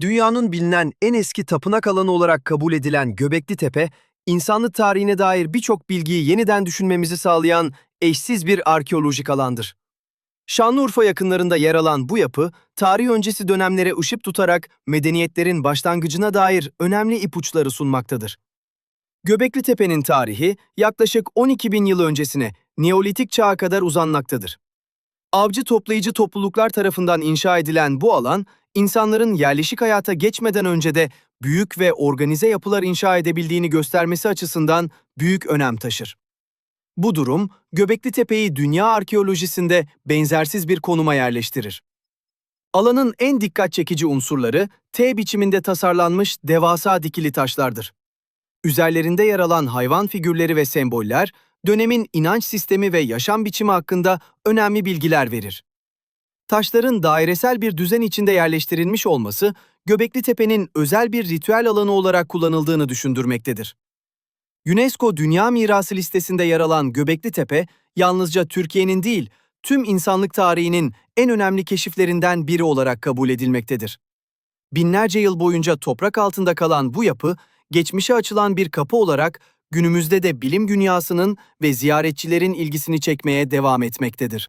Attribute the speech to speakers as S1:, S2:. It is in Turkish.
S1: Dünyanın bilinen en eski tapınak alanı olarak kabul edilen Göbekli Tepe, insanlık tarihine dair birçok bilgiyi yeniden düşünmemizi sağlayan eşsiz bir arkeolojik alandır. Şanlıurfa yakınlarında yer alan bu yapı, tarih öncesi dönemlere ışık tutarak medeniyetlerin başlangıcına dair önemli ipuçları sunmaktadır. Göbekli Tepe'nin tarihi yaklaşık 12 bin yıl öncesine Neolitik çağa kadar uzanmaktadır. Avcı toplayıcı topluluklar tarafından inşa edilen bu alan, insanların yerleşik hayata geçmeden önce de büyük ve organize yapılar inşa edebildiğini göstermesi açısından büyük önem taşır. Bu durum, Göbekli Tepe'yi dünya arkeolojisinde benzersiz bir konuma yerleştirir. Alanın en dikkat çekici unsurları, T biçiminde tasarlanmış devasa dikili taşlardır. Üzerlerinde yer alan hayvan figürleri ve semboller, dönemin inanç sistemi ve yaşam biçimi hakkında önemli bilgiler verir. Taşların dairesel bir düzen içinde yerleştirilmiş olması, Göbekli Tepe'nin özel bir ritüel alanı olarak kullanıldığını düşündürmektedir. UNESCO Dünya Mirası listesinde yer alan Göbekli Tepe, yalnızca Türkiye'nin değil, tüm insanlık tarihinin en önemli keşiflerinden biri olarak kabul edilmektedir. Binlerce yıl boyunca toprak altında kalan bu yapı, geçmişe açılan bir kapı olarak günümüzde de bilim dünyasının ve ziyaretçilerin ilgisini çekmeye devam etmektedir.